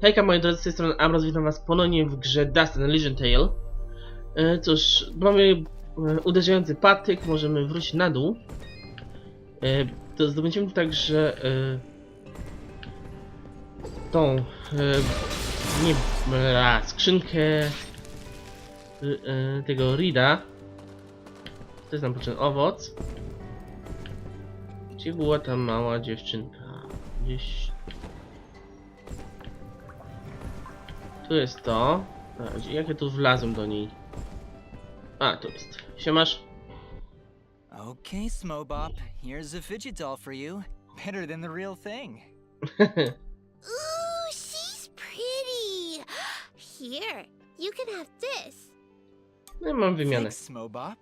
Hejka moi drodzy, z tej strony Amros, witam was ponownie w grze Dust and Legion Tale. E, cóż, mamy e, uderzający patyk, możemy wrócić na dół. E, to zdobędziemy także e, tą, e, nie, a, skrzynkę e, e, tego Rida. To jest nam potrzebny owoc. Gdzie była ta mała dziewczynka? Gdzieś Tu jest to. A, gdzie- jak ja tu wlazłem do niej? A, tu jest. Siemasz? Okay, Smobop, here's a fidget doll for you. Better than the real thing. Ooh, she's pretty. Here, you can have this. No i mam wymianę. Thanks, Smobop.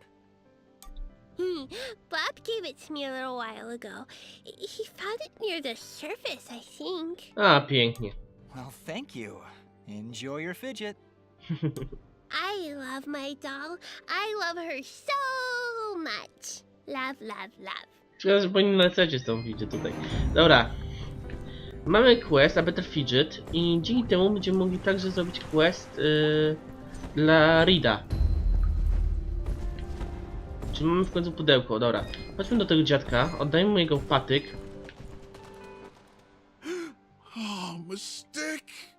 Hmm, Bob gave it to me a little while ago. He he found it near the surface, I think. A, pięknie. Well, thank you. Enjoy your fidget. I love my doll. I love her so much. Love, love, love. Szkoda, że powinien lecieć z tą widzie tutaj. Dobra. Mamy quest, a Better Fidget i dzięki temu będziemy mogli także zrobić quest yy, dla Rida. Czyli mamy w końcu pudełko, dobra. Chodźmy do tego dziadka, oddajmy mu jego patyk. Oh, Mystique!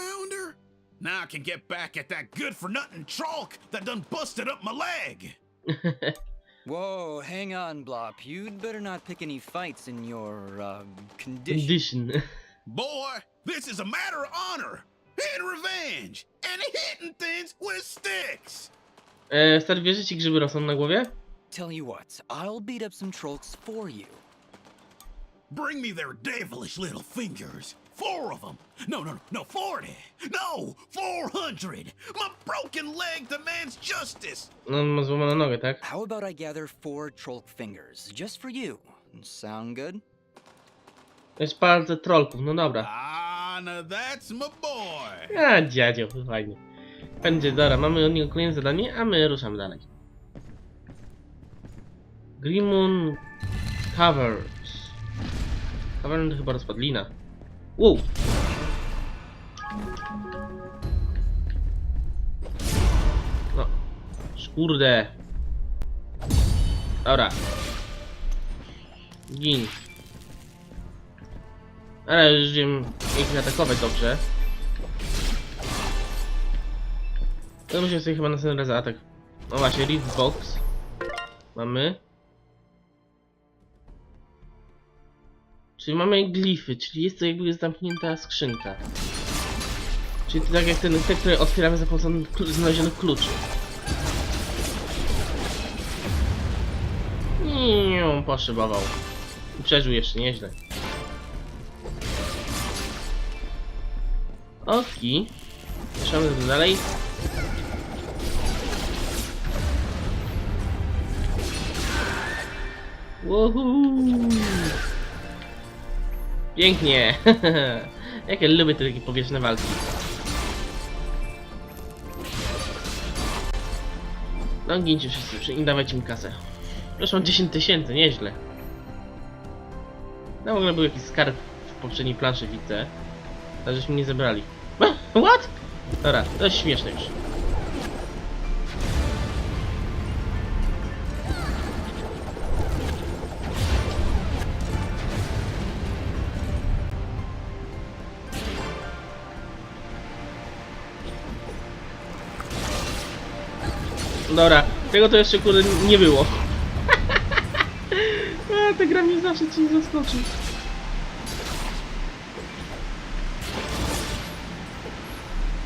You found her? Now I can get back at that good for nothing chalk that done busted up my leg! Whoa, hang on, Blop. You'd better not pick any fights in your, um, condition. Condition. Boy, this is a matter of honor and revenge and hitting things with sticks! E, stary, wierzy ci grzyby rosną na głowie? Tell you what, I'll beat up some trolls for you. Bring me their devilish little fingers. Four of them. No, no, no, no, 40. No, 400. My broken leg demands justice. No, ma złamaną nogę, tak? How about I gather four troll fingers, just for you? Sound good? To jest palce trollków, no dobra. Ah, now that's my boy. A, dziadzio, fajnie. Będzie, dobra, mamy od niego kolejne zadanie, a my ruszamy dalej. Grimun Caverns. Cavern to chyba rozpadlina. Wow! No. Szkurde. Dobra. Gin. Ale już wiem, jak ich atakować dobrze. To musimy sobie chyba następny raz atak. No właśnie, Rift Box. Mamy. Czyli mamy glify, czyli jest to jakby zamknięta skrzynka. Czyli to tak jak ten, te, które otwieramy za pomocą znalezionych kluczy. Nie, poszybował. I Przeżył jeszcze nieźle. Oki. Ruszamy dalej. Woohoo! Pięknie! Jak ja lubię te takie powierzchne walki. No gincie wszyscy i dawajcie mi kasę. Mam 10 tysięcy, nieźle. No w ogóle był jakiś skarb w poprzedniej planszy widzę. Ale żeśmy nie zebrali. What? Dobra, to jest śmieszne już. Dobra, tego to jeszcze kurde nie było. A, ta gra mnie zawsze ci zaskoczy.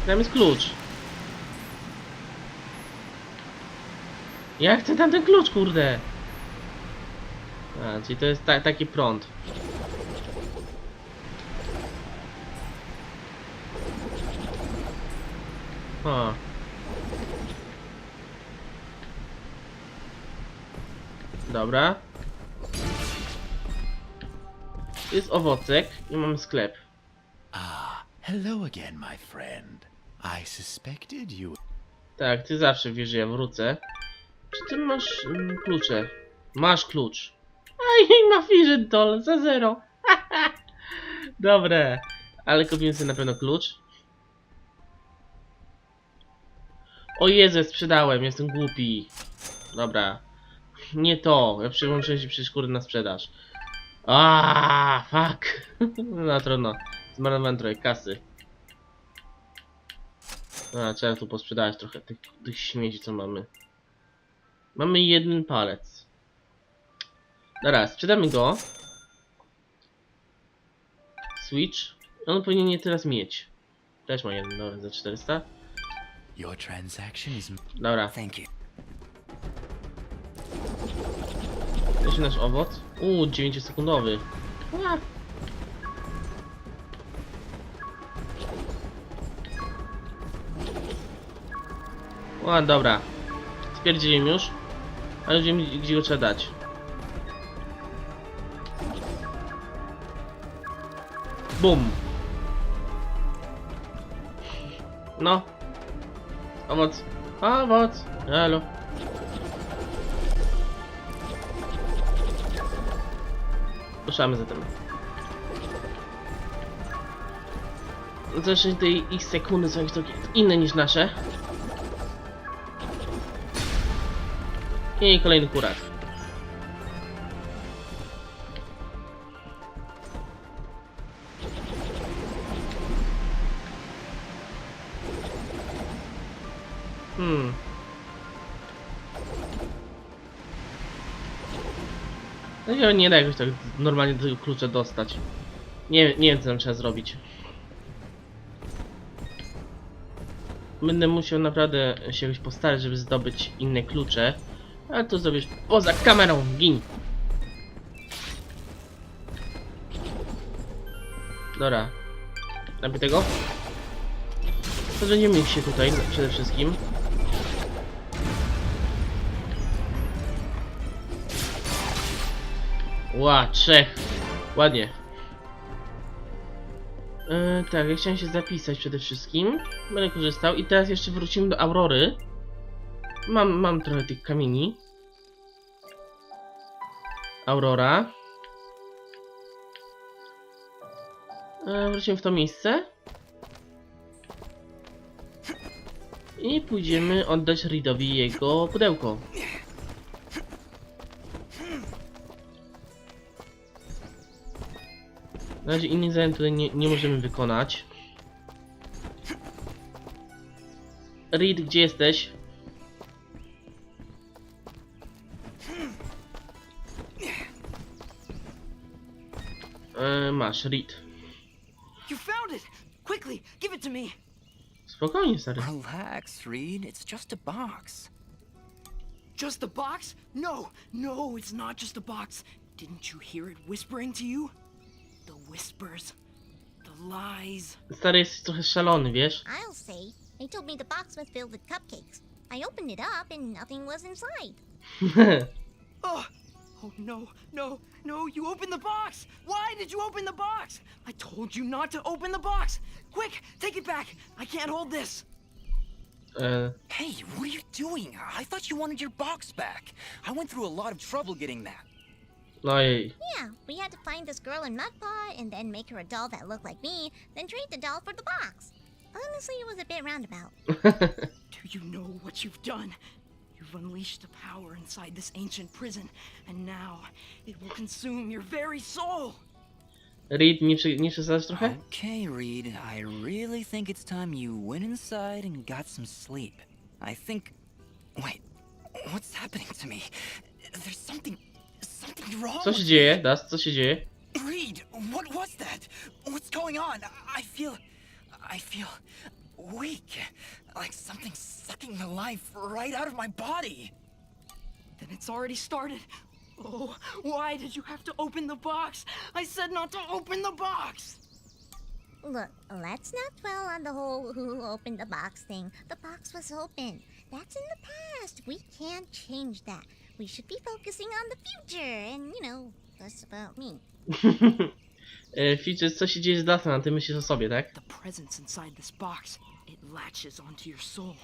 Tam jest klucz. Ja chcę tam ten klucz, kurde. A, czyli to jest ta, taki prąd. O. Dobra. Jest owocek i mamy sklep. Ah, hello again, my friend. I suspected you. Tak, ty zawsze wiesz, że ja wrócę. Czy ty masz mm, klucze? Masz klucz. Aj, ma fidget doll za zero. Dobre. Ale kupimy sobie na pewno klucz. O Jezu, sprzedałem, jestem głupi. Dobra. Nie to, ja przyłączyłem się przecież kurde na sprzedaż. Aaaa, fuck. No trudno. Zmarnowałem trochę kasy. A, trzeba tu posprzedawać trochę tych, tych śmieci, co mamy. Mamy jeden palec. Dobra, sprzedamy go. Switch. On powinien je teraz mieć. Też ma jeden, dobra, za 400. Your transaction is Dobra, Thank you. Jeszcze nasz owoc. Uuu, 9 sekundowy. Ła. Dobra. Spierdziłem już. Ale wiem, gdzie go trzeba dać. Bum. No. Owoc. Owoc. Halo. Ruszamy zatem. Zresztą te ich sekundy są jakieś inne niż nasze. I kolejny kurak. Się nie da jakoś tak normalnie do tego klucza dostać. Nie, nie wiem co tam trzeba zrobić. Będę musiał naprawdę się jakoś postarać, żeby zdobyć inne klucze. Ale to zrobisz poza kamerą, gin. Dobra. Najpierw tego. To będziemy się tutaj przede wszystkim. Ła, trzech. Ładnie. E, tak, ja chciałem się zapisać przede wszystkim. Będę korzystał. I teraz jeszcze wrócimy do Aurory. Mam, mam trochę tych kamieni. Aurora. E, wrócimy w to miejsce. I pójdziemy oddać Reedowi jego pudełko. Na razie innych zadań tutaj nie, nie możemy wykonać. Reed, gdzie jesteś? E, masz, Reed. You found it! Quickly, give it to me! Spokojnie, stary. Relax, Reed. It's just a box. Just a box? No, no, it's not just a box. Didn't you hear it whispering to you? The whispers, the lies. Stary jesteś trochę szalony, wiesz? I'll say. They told me the box was filled with cupcakes. I opened it up and nothing was inside. Oh, oh no, no, no, you opened the box! Why did you open the box? I told you not to open the box! Quick, take it back! I can't hold this! e, Hey, what are you doing? I thought you wanted your box back. I went through a lot of trouble getting that. No i... Yeah, we had to find this girl in Mudpaw and then make her a doll that looked like me, then trade the doll for the box. Honestly, it was a bit roundabout. Do you know what you've done? You've unleashed the power inside this ancient prison, and now it will consume your very soul! Reed, nie, przy, nie przesadzasz trochę? Okay, Reed. I really think it's time you went inside and got some sleep. I think. Wait, what's happening to me? There's something. Something wrong. Co się dzieje, Das? Co się dzieje? Reed, what was that? What's going on? I feel. I feel weak. Like something's sucking the life right out of my body. Then it's already started. Oh, why did you have to open the box? I said not to open the box! Look, let's not dwell on the whole who opened the box thing. The box was open. That's in the past. We can't change that. We should be focusing on the future and, you know, that's about me. e, Features, co się dzieje z a ty myślisz o sobie, tak? The presence inside this box, it latches onto your soul,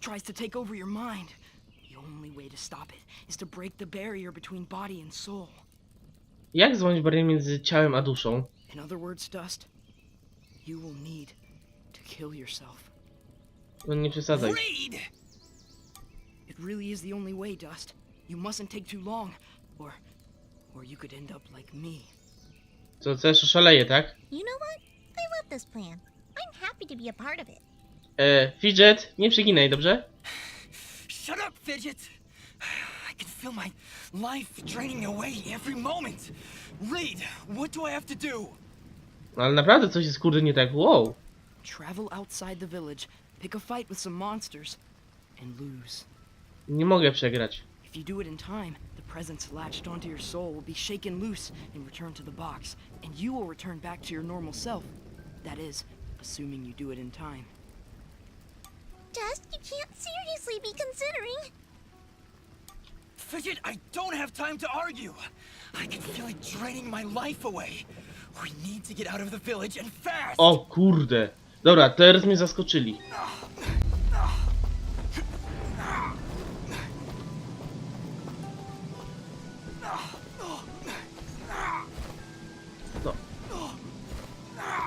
tries to take over your mind. The only way to stop it is to break the barrier between body and soul. Jak złamać barierę między ciałem a duszą? In other words, Dust, You will need to kill yourself. No nie przesadzaj. Reed! It really is the only way, Dust. You mustn't take too long, or or you could end up like me. Co, też szaleje, tak? You know what? I love this plan. I'm happy to be a part of it. E, Fidget, nie przeginaj, dobrze? Shut up, Fidget! I can feel my life draining away every moment. Reed, what do I have to do? No, ale naprawdę coś jest kurde nie tak. Wow. Travel outside the village, pick a fight with some monsters, and lose. Nie mogę przegrać. If you do it in time, the presence latched onto your soul will be shaken loose and returned to the box, and you will return back to your normal self. That is, assuming you do it in time. Dust, you can't seriously be considering. Fidget, I don't have time to argue. I can feel it draining my life away. We need to get out of the village and fast. O kurde. Dobra, teraz mnie zaskoczyli. No.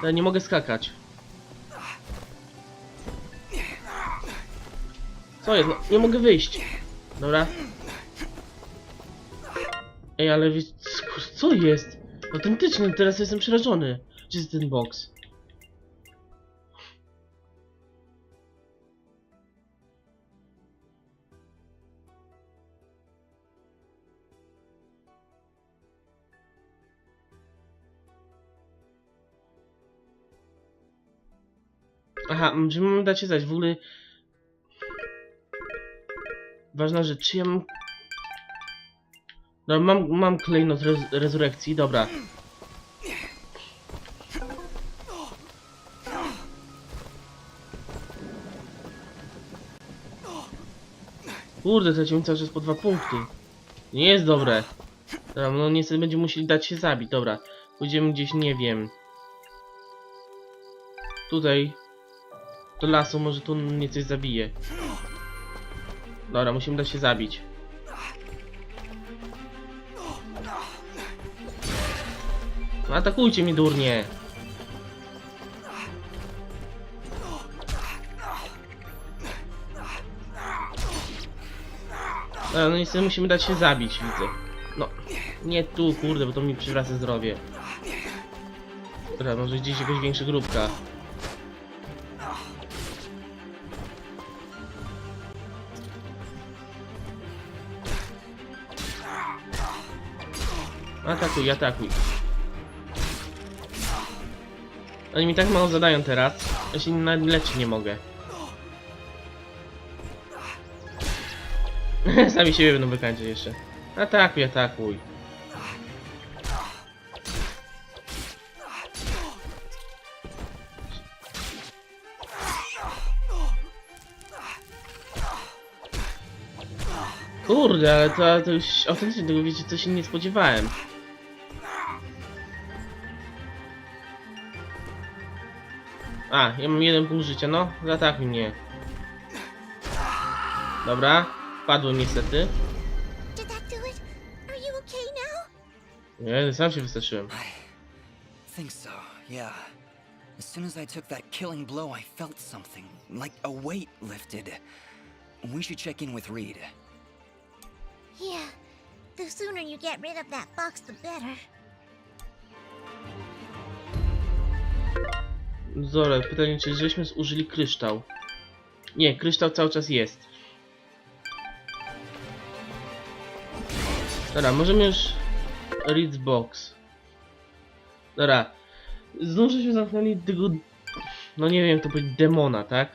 Ja nie mogę skakać. Co jest? No, nie mogę wyjść. Dobra. Ej, ale wiesz, co jest? Autentycznie, teraz jestem przerażony. Gdzie jest ten box? Aha, czy mam dać się znać? W ogóle... Ważna rzecz, czy ja mam... No, mam, mam klejnot rez rezurekcji, dobra. Kurde, tracimy cały czas po dwa punkty. Nie jest dobre. Dobra, no niestety będziemy musieli dać się zabić, dobra. Pójdziemy gdzieś, nie wiem. Tutaj. Do lasu, może tu mnie coś zabije. Dobra, musimy dać się zabić. No, atakujcie mi durnie. No, no niestety musimy dać się zabić, widzę. No, nie tu, kurde, bo to mi przywraca zdrowie. Dobra, może gdzieś jakaś większa grupka. Atakuj, atakuj. Oni mi tak mało zadają teraz, ja się nawet leczyć nie mogę. Sami siebie będą wykańczać jeszcze. Atakuj, atakuj. Kurde, ale to, to już autentycznie tego wiecie, co się nie spodziewałem. A, ja mam jeden punkt życia, no, zaatakuj mnie. Dobra, padłem niestety. Nie, sam się wystraszyłem. Think so, yeah. As soon as I took that killing blow, I felt something, like a weight lifted. We should check in with Reed. Yeah. The sooner you get rid of that box, the better. Zora, pytanie, czy żeśmy zużyli kryształ? Nie, kryształ cały czas jest. Dobra, możemy już... Read box. Dobra. Znów żeśmy zamknęli tego... No nie wiem, to powiedzieć demona, tak?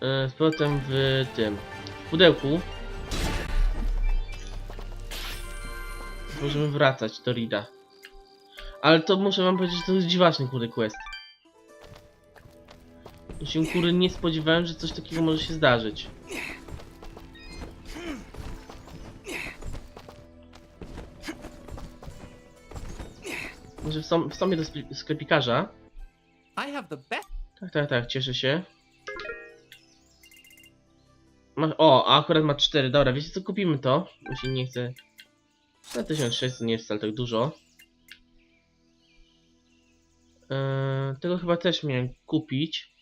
E, z powrotem w tym... W pudełku. Możemy wracać do Rida. Ale to muszę wam powiedzieć, że to jest dziwaczny kurde quest. Ja się kurde nie spodziewałem, że coś takiego może się zdarzyć. Może w, som, w sumie do skle- sklepikarza. I. Tak, tak, tak, cieszę się. O, a akurat ma 4, dobra, wiecie co, kupimy to. Mi się nie chce... Na 1600 nie jest wcale tak dużo. Eee, tego chyba też miałem kupić.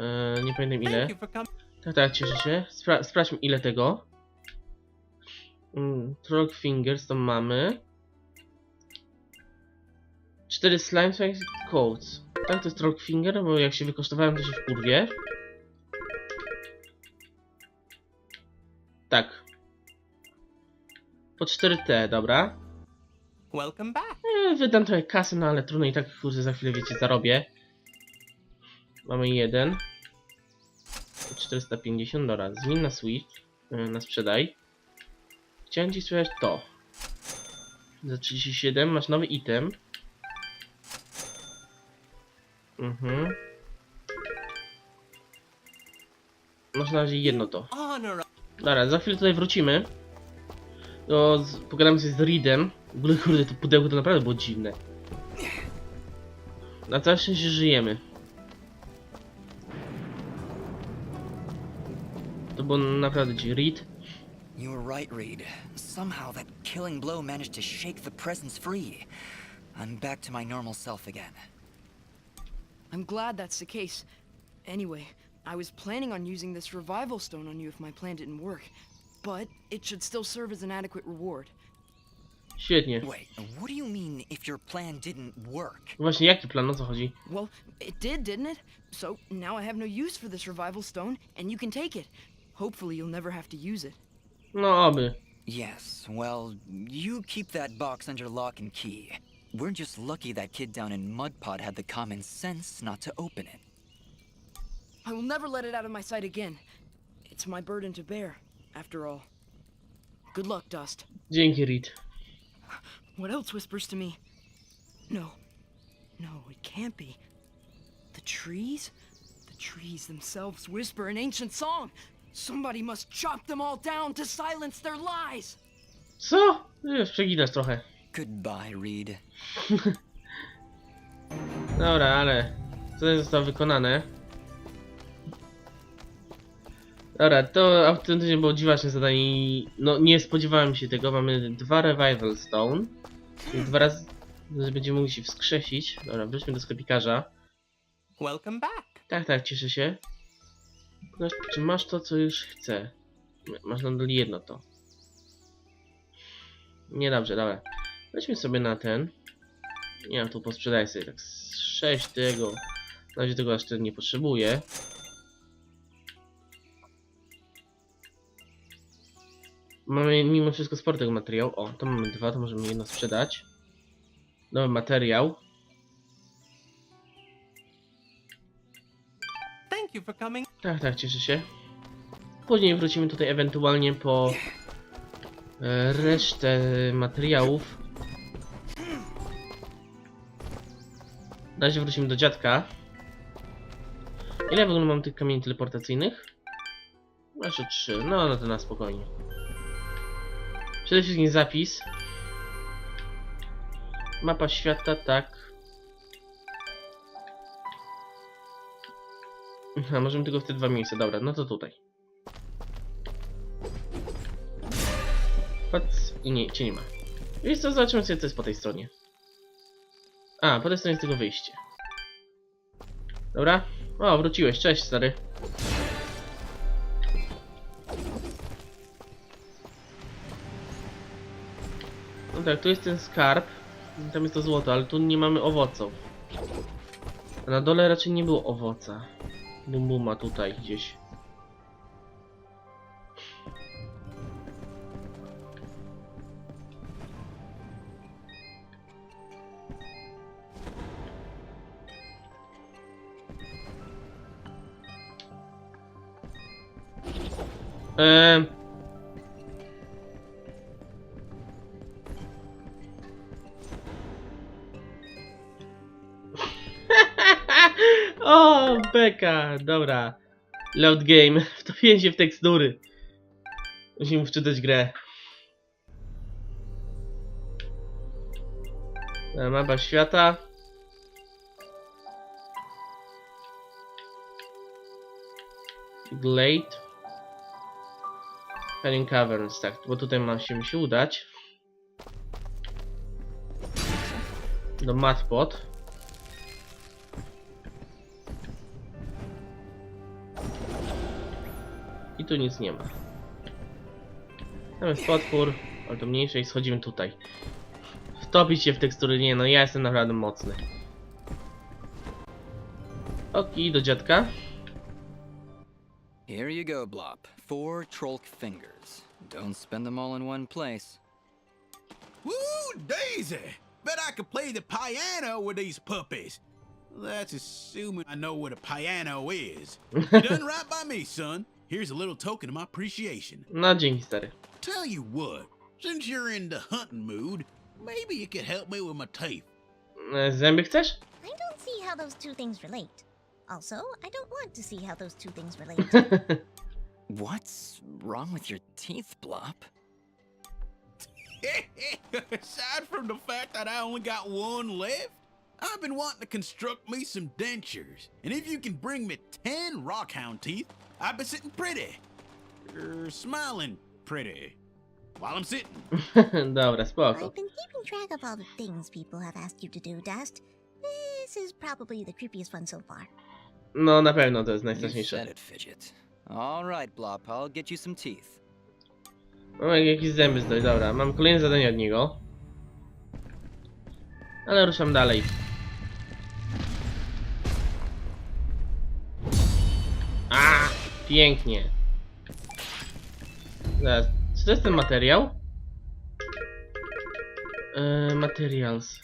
Eee, nie pamiętam ile. Tak, tak, cieszę się. Spra sprawdźmy ile tego. Mm, Troll Fingers to mamy. 4 Slime Fangs Codes. Tak, to jest Troll Finger, bo jak się wykosztowałem to się wkurwie. Tak. Po 4T, dobra. Welcome back. E, wydam trochę kasy, no ale trudno i tak kurde za chwilę wiecie zarobię. Mamy jeden. 450 dobra, zmień na Switch, e, na sprzedaj. Chciałem ci sprzedać to. Za 37 masz nowy item. Mhm. Masz na razie jedno to. Dobra, za chwilę tutaj wrócimy. No, z, pogadamy sobie z Reedem. W ogóle, kurde, to pudełko to naprawdę było dziwne. Na całe szczęście żyjemy. To było naprawdę dziwne. Reed? You were right, Reed. Somehow that killing blow managed to shake the presence free. I'm back to my normal self again. I'm glad that's the case. Anyway, I was planning on using this revival stone on you if my plan didn't work, but it should still serve as an adequate reward. Świetnie. Wait, what do you mean if your plan didn't work? Właśnie, jaki plan? O co chodzi? Well, it did, didn't it? So now I have no use for this revival stone, and you can take it. Hopefully, you'll never have to use it. No, oby. Yes, well, you keep that box under lock and key. We're just lucky that kid down in Mudpot had the common sense not to open it. I will never let it out of my sight again. It's my burden to bear, after all. Good luck, Dust. Dzięki, Reed. What else whispers to me? No. No, it can't be. The trees? The trees themselves whisper an ancient song. Somebody must chop them all down to silence their lies. Co? Już przeginasz trochę. Goodbye, Reed. Dobra, ale zadanie zostało wykonane. Dobra, to autentycznie było dziwaczne zadanie i no nie spodziewałem się tego. Mamy dwa Revival Stone. I dwa razy że będziemy mogli się wskrzesić. Dobra, wróćmy do sklepikarza. Welcome back. Tak, tak, cieszę się. No, czy masz to, co już chcę? Masz nadal jedno to. Niedobrze, dobra. Weźmy sobie na ten. Nie wiem, tu posprzedaję sobie tak z 6 tego. Na razie tego aż tyle nie potrzebuję. Mamy mimo wszystko sporo tego materiału. O, to mamy dwa, to możemy jedno sprzedać. Nowy materiał. Thank you for coming. Tak, tak, cieszę się. Później wrócimy tutaj ewentualnie po e, resztę materiałów. Na razie wrócimy do dziadka. Ile w ogóle mam tych kamieni teleportacyjnych? Jeszcze trzy. No, no to na spokojnie. Przede wszystkim zapis. Mapa świata, tak. Aha, możemy tylko w te dwa miejsca. Dobra, no to tutaj. Patrz, i nie, cię nie ma. Wiesz co, zobaczymy co jest po tej stronie. A, po tej stronie jest tylko wyjście. Dobra. O, wróciłeś, cześć stary. Tak, tu jest ten skarb. Tam jest to złoto, ale tu nie mamy owoców. Na dole raczej nie było owoca. Bum buma tutaj gdzieś. Eee... o, beka, dobra. Load game, wtopiłem się w tekstury. Musimy wczytać grę. Mapa świata. Glade. Canyon Caverns, tak, bo tutaj mi się udać. do matpot. I tu nic nie ma. Tam jest potwór, ale to mniejsze i schodzimy tutaj. Wtopić się w tekstury, nie no, ja jestem naprawdę mocny. Oki, do dziadka. Here you go, Blop. Four Trolk fingers. Don't spend them all in one place. Woo, Daisy! Bet I could play the piano with these puppies. That's assuming I know what a piano is. You done right by me, son. Here's a little token of my appreciation. No, dzięki stary. Tell you what, since you're in the hunting mood, maybe you could help me with my teeth. E, Zęby chcesz? I don't see how those two things relate. Also, I don't want to see how those two things relate. What's wrong with your teeth, Blop? Aside from the fact that I only got one left, I've been wanting to construct me some dentures. And if you can bring me 10 rockhound teeth, I'll been sitting pretty. Er, smiling pretty. While I'm sitting. Dobra, spoko. I've been keeping track of all the things people have asked you to do, Dust. This is probably the creepiest one so far. No, na pewno to jest You said it, Fidget. All right, Blop. I'll get you some teeth. Mam jakieś zęby zdać, dobra. Mam kolejne zadanie od niego. Ale ruszam dalej. Pięknie. Zaraz, czy to jest ten materiał? Eee, materials.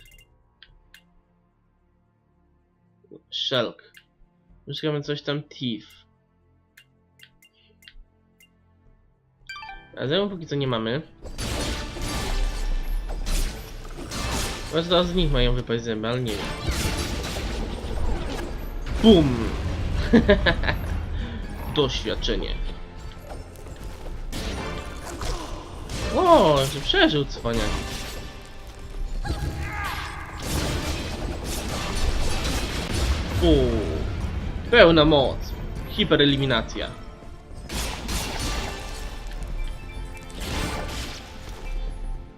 Shelk. Szukamy coś tam teeth. A zębów póki co nie mamy. Może to z nich mają wypaść zęby, ale nie wiem. BUM! Doświadczenie. O, że przeżył cwaniak. Uuu. Pełna moc. Hipereliminacja.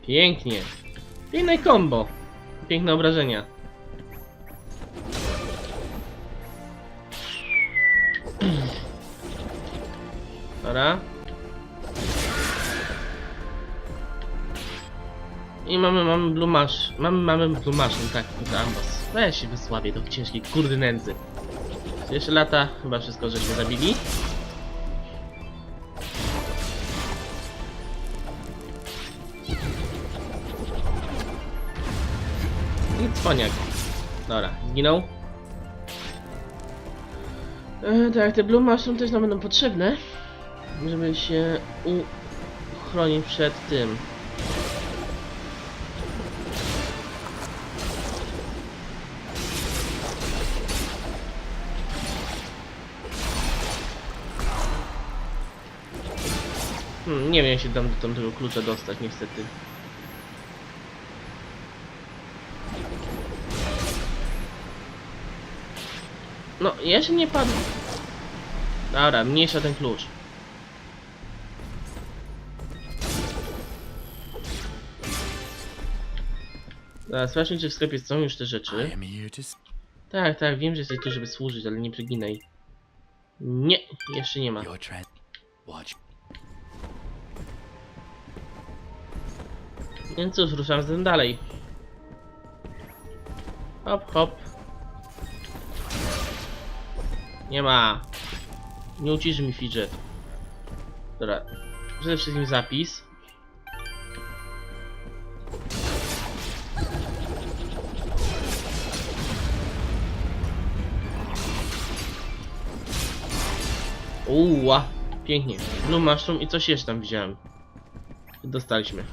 Pięknie. Piękne combo. Piękne obrażenia. Dobra. I mamy, mamy Blue Mash. Mamy, mamy Blue Mushroom, tak, to ambos. Weź się wysławię do ciężkiej kurdy nędzy. Jeszcze lata, chyba wszystko żeśmy zabili. I cwaniak. Dobra, zginął. E, tak, te Blue Mushroom też nam będą potrzebne, żeby się uchronić przed tym. Hmm, nie wiem się tam do tamtego klucza dostać niestety. No, jeszcze nie padł. Dobra, mniejsza ten klucz. Dobra, sprawdźmy czy w sklepie są już te rzeczy. Tak, tak, wiem, że jesteś tu, żeby służyć, ale nie przeginaj. Nie, jeszcze nie ma. Więc cóż, ruszam z tym dalej. Hop, hop. Nie ma. Nie uciszy mi fidget. Dobra. Przede wszystkim zapis. Uła, pięknie. Blue Mushroom i coś jeszcze tam widziałem. Dostaliśmy.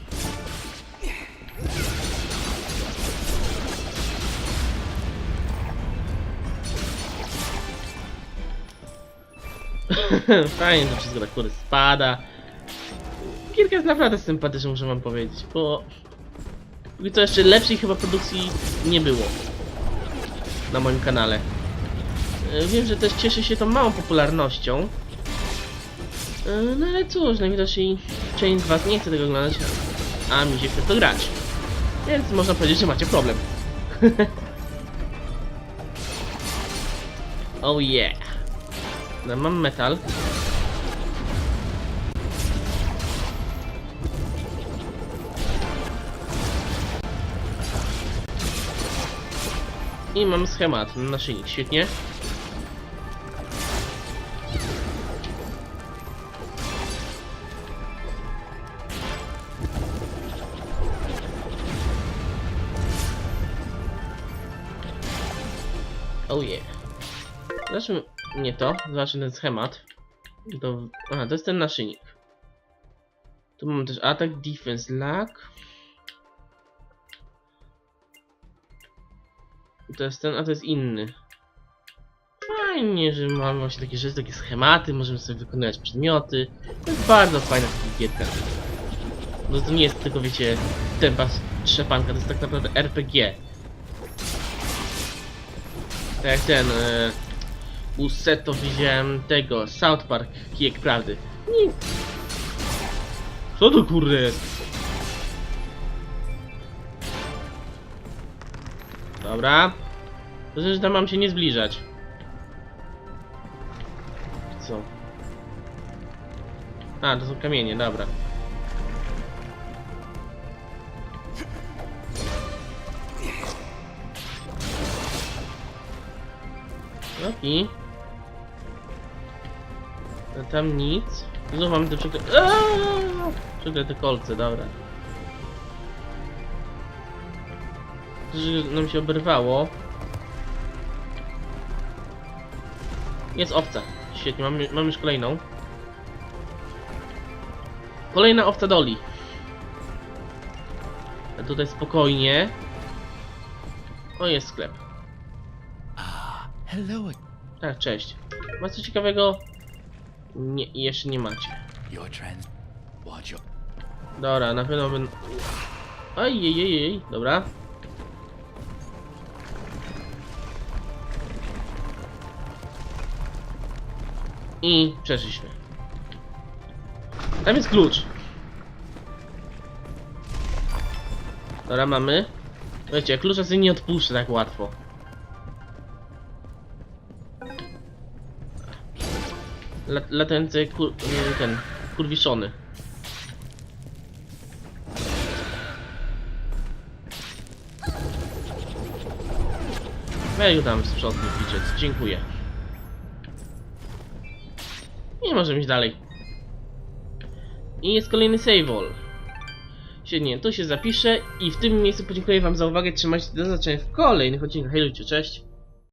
Fajnie to wszystko tak kurde spada. Kilka jest naprawdę sympatyczny, muszę wam powiedzieć, bo... Póki co jeszcze lepszej chyba produkcji nie było. Na moim kanale. E, Wiem, że też cieszy się tą małą popularnością. E, No ale cóż, najwidoczniej część z was nie chce tego oglądać, a mi się chce to grać. Więc można powiedzieć, że macie problem. oh yeah. No, mam metal. I mam schemat na naszyjnik, świetnie. Oh yeah. Zobaczmy, nie to, zobaczmy ten schemat. Aha, to jest ten naszyjnik. Tu mamy też atak, defense, lag. To jest ten, a to jest inny. Fajnie, że mamy właśnie takie rzeczy, takie schematy, możemy sobie wykonywać przedmioty. To jest bardzo fajna gierka. Bo to nie jest tylko, wiecie, tempa trzepanka, to jest tak naprawdę RPG. Tak jak ten, e, u widziałem tego, South Park, kijek prawdy. Nie. Co to kurde jest? Dobra. Znaczy, że tam mam się nie zbliżać. Co? A, to są kamienie, dobra. Okej. A Tam nic. Znów mamy te przykre... Aaaa! Przeklęte kolce, dobra. Że nam się oberwało. Jest owca. Świetnie, mamy, mamy już kolejną. Kolejna owca doli. A tutaj spokojnie. O, jest sklep. Hello. Tak, cześć. Masz coś ciekawego? Nie, jeszcze nie macie. Your trans. Watch your. Dobra, na pewno będę... Ojej, dobra. I przeszliśmy. Tam jest klucz. Dobra, mamy. Wiecie, klucza sobie nie odpuszczę tak łatwo. La kur... ten... kurwiszony. Weź go tam sprzątnij, piczec. Dziękuję. I możemy iść dalej. I jest kolejny save all. Świetnie, tu się zapiszę i w tym miejscu podziękuję wam za uwagę. Trzymajcie się do zobaczenia w kolejnych odcinkach. Hej ludzie, cześć.